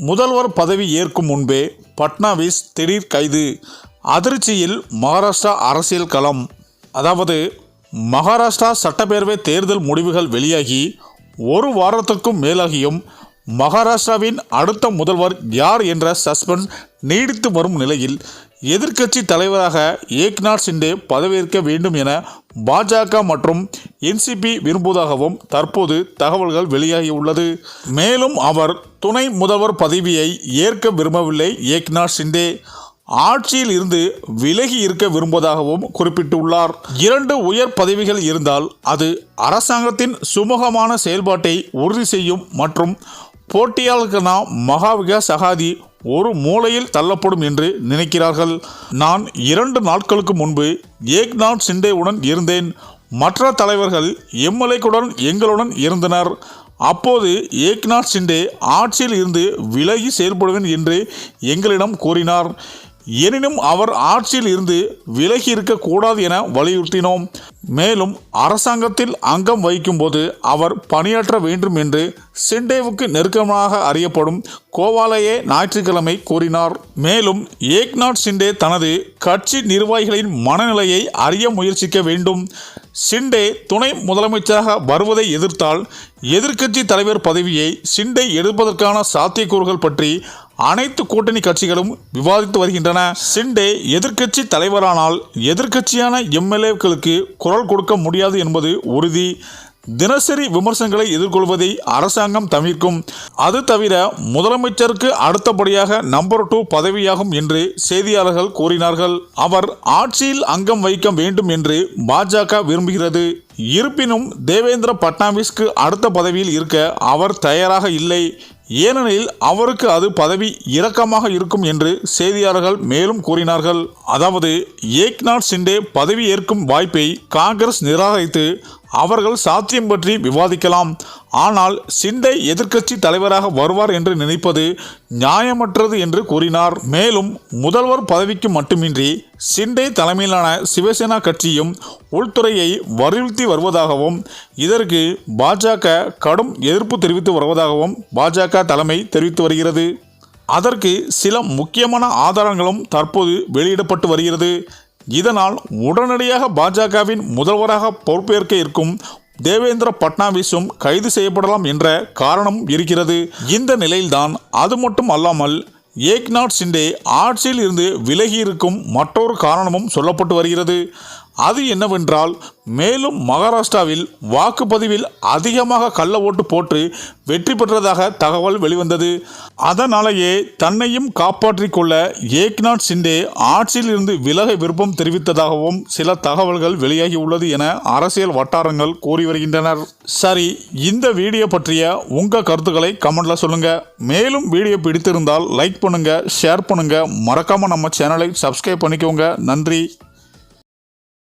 முதல்வர் பதவி ஏற்கும் முன்பே பட்னாவிஸ் திடீர் கைது. அதிர்ச்சியில் மகாராஷ்டிரா அரசியல் களம். அதாவது மகாராஷ்டிரா சட்டப்பேரவை தேர்தல் முடிவுகள் வெளியாகி ஒரு வாரத்திற்கும் மேலாகியும் மகாராஷ்டிராவின் அடுத்த முதல்வர் யார் என்ற சஸ்பென்ஸ் நீடித்து வரும் நிலையில் எதிர்க்கட்சி தலைவராக ஏக்நாத் சிண்டே பதவியேற்க வேண்டும் என பாஜக மற்றும் என்சிபி விரும்புவதாகவும் தற்போது தகவல்கள் வெளியாகியுள்ளது. மேலும் அவர் துணை முதல்வர் பதவியை ஏற்க விரும்பவில்லை ஏக்நாத் சிண்டே ஆட்சியில் இருந்து விலகி இருக்க விரும்புவதாகவும் குறிப்பிட்டுள்ளார். இரண்டு உயர் பதவிகள் இருந்தால் அது அரசாங்கத்தின் சுமூகமான செயல்பாட்டை உறுதி செய்யும் மற்றும் போட்டியாளர்களான மகாவிகா சகாதி ஒரு மூலையில் தள்ளப்படும் என்று நினைக்கிறார்கள். நான் இரண்டு நாட்களுக்கு முன்பு ஏக்நாத் சிண்டேவுடன் இருந்தேன். மற்ற தலைவர்கள் எம்எல்ஏக்குடன் எங்களுடன் இருந்தனர். அப்போது ஏக்நாத் சிண்டே ஆட்சியில் இருந்து விலகி செயல்படுவேன் என்று எங்களிடம் கூறினார். எனினும் அவர் ஆட்சியில் இருந்து விலகி இருக்கக்கூடாது என வலியுறுத்தினோம். மேலும் அரசாங்கத்தில் அங்கம் வகிக்கும்போது அவர் பணியாற்ற வேண்டும் என்று சிண்டேவுக்கு நெருக்கமாக அறியப்படும் கோவாலையே ஞாயிற்றுக்கிழமை கூறினார். மேலும் ஏக்நாத் சிண்டே தனது கட்சி நிர்வாகிகளின் மனநிலையை அறிய முயற்சிக்க வேண்டும். சிண்டே துணை முதலமைச்சராக வருவதை எதிர்த்தால் எதிர்க்கட்சி தலைவர் பதவியை சிண்டே எடுப்பதற்கான சாத்தியக்கூறுகள் பற்றி அனைத்து கூட்டணி கட்சிகளும் விவாதித்து வருகின்றன. சிண்டே எதிர்க்கட்சி தலைவரானால் எதிர்க்கட்சியான எம்எல்ஏக்களுக்கு குரல் கொடுக்க முடியாது என்பது உறுதி. தினசரி விமர்சனங்களை எதிர்கொள்வதை அரசாங்கம் தவிர்க்கும். அது தவிர முதலமைச்சருக்கு அடுத்தபடியாக நம்பர் டூ பதவியாகும் என்று செய்தியாளர்கள் கூறினார்கள். அவர் ஆட்சியில் அங்கம் வைக்க வேண்டும் என்று பாஜக விரும்புகிறது. இருப்பினும் தேவேந்திர பட்னாவிஸ்க்கு அடுத்த பதவியில் இருக்க அவர் தயாராக இல்லை. ஏனெனில் அவருக்கு அது பதவி இரக்கமாக இருக்கும் என்று செய்தியாளர்கள் மேலும் கூறினார்கள். அதாவது ஏக்நாத் சிண்டே பதவி ஏற்கும் வாய்ப்பை காங்கிரஸ் நிராகரித்து அவர்கள் சாத்தியம் பற்றி விவாதிக்கலாம். ஆனால் சிண்டை எதிர்க்கட்சி தலைவராக வருவார் என்று நினைப்பது நியாயமற்றது என்று கூறினார். மேலும் முதல்வர் பதவிக்கு மட்டுமின்றி சிண்டே தலைமையிலான சிவசேனா கட்சியும் உள்துறையை வலியுறுத்தி வருவதாகவும் இதற்கு பாஜக கடும் எதிர்ப்பு தெரிவித்து வருவதாகவும் பாஜக தலைமை தெரிவித்து வருகிறது. அதற்கு சில முக்கியமான ஆதாரங்களும் தற்போது வெளியிடப்பட்டு வருகிறது. இதனால் உடனடியாக பாஜகவின் முதல்வராக பொறுப்பேற்க இருக்கும் தேவேந்திர பட்னாவிஸும் கைது செய்யப்படலாம் என்ற காரணம் இருக்கிறது. இந்த நிலையில்தான் அது மட்டும் அல்லாமல் ஏக்நாத் சிண்டே ஆட்சியில் இருந்து விலகி இருக்கும் மற்றொரு காரணமும் சொல்லப்பட்டு வருகிறது. அது என்னவென்றால் மேலும் மகாராஷ்டிராவில் வாக்குப்பதிவில் அதிகமாக கள்ள ஓட்டு போட்டு வெற்றி பெற்றதாக தகவல் வெளிவந்தது. அதனாலேயே தன்னையும் காப்பாற்றிக் கொள்ள ஏக்நாத் சிண்டே ஆட்சியில் இருந்து விலக விருப்பம் தெரிவித்ததாகவும் சில தகவல்கள் வெளியாகி உள்ளது என அரசியல் வட்டாரங்கள் கூறி வருகின்றனர். சரி இந்த வீடியோ பற்றிய உங்கள் கருத்துக்களை கமெண்ட்ல சொல்லுங்க. மேலும் வீடியோ பிடித்திருந்தால் லைக் பண்ணுங்க ஷேர் பண்ணுங்க. மறக்காம நம்ம சேனலை சப்ஸ்கிரைப் பண்ணிக்கோங்க. நன்றி.